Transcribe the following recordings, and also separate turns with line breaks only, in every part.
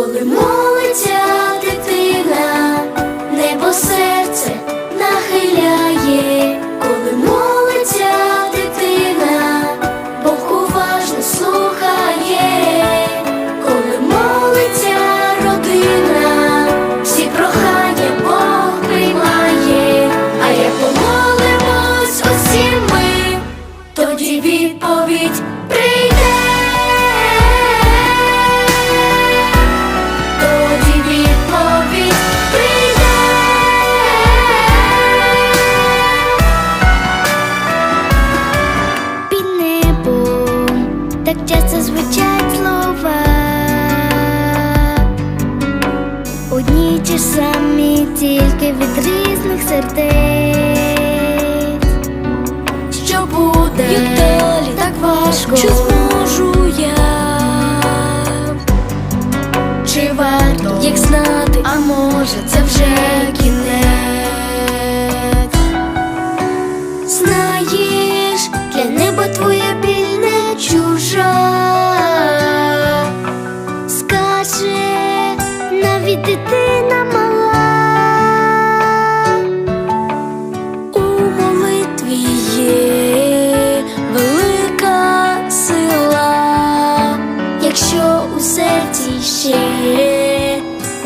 коли молиться ті самі, тільки від різних сердець. Що буде? Як далі? так важко. Чи зможу я? Чи варто Як знати, А може, це вже кінець. Знаєш, для неба твоя біль не чужа. Скаже навіть дитина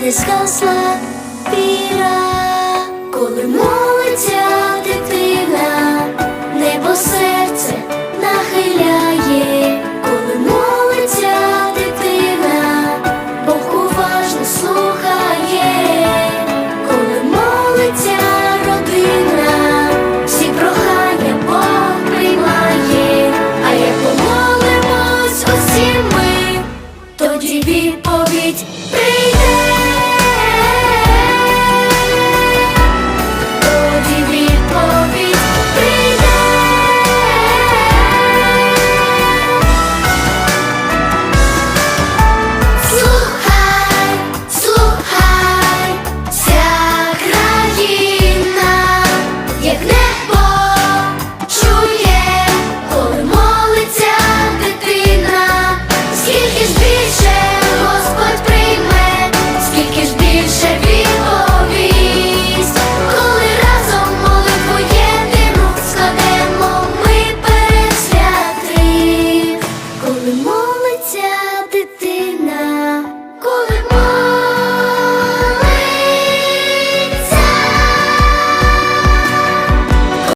не згасла віра, коли молиться дитина, небо серце нахиляє, коли молиться дитина, Бог уважно слухає, коли молиться родина, всі прохання Бог приймає, а як помолимось усі ми, тоді відповідь приймає.